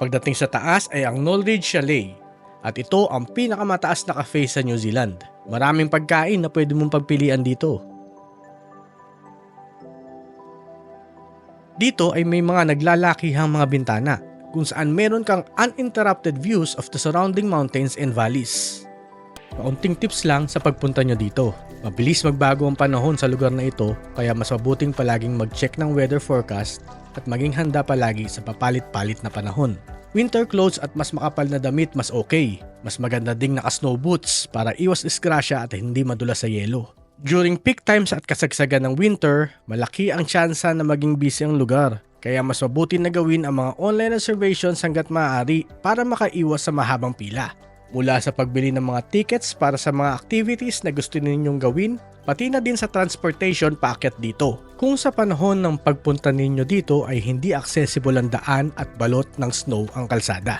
Pagdating sa taas ay ang Knowledge Chalet at ito ang pinakamataas na cafe sa New Zealand. Maraming pagkain na pwede mong pagpilian dito. Dito ay may mga naglalakihang mga bintana kung saan meron kang uninterrupted views of the surrounding mountains and valleys. Kaunting tips lang sa pagpunta nyo dito. Mabilis magbago ang panahon sa lugar na ito kaya mas mabuting palaging mag-check ng weather forecast at maging handa palagi sa papalit-palit na panahon. Winter clothes at mas makapal na damit mas okay. Mas maganda ding naka-snow boots para iwas disgrasya at hindi madulas sa yelo. During peak times at kasagsagan ng winter, malaki ang tsansa na maging busy ang lugar. Kaya mas mabuti na gawin ang mga online reservations hanggat maaari para makaiwas sa mahabang pila. Mula sa pagbili ng mga tickets para sa mga activities na gusto ninyong gawin, pati na din sa transportation paakyat dito. Kung sa panahon ng pagpunta ninyo dito ay hindi accessible ang daan at balot ng snow ang kalsada.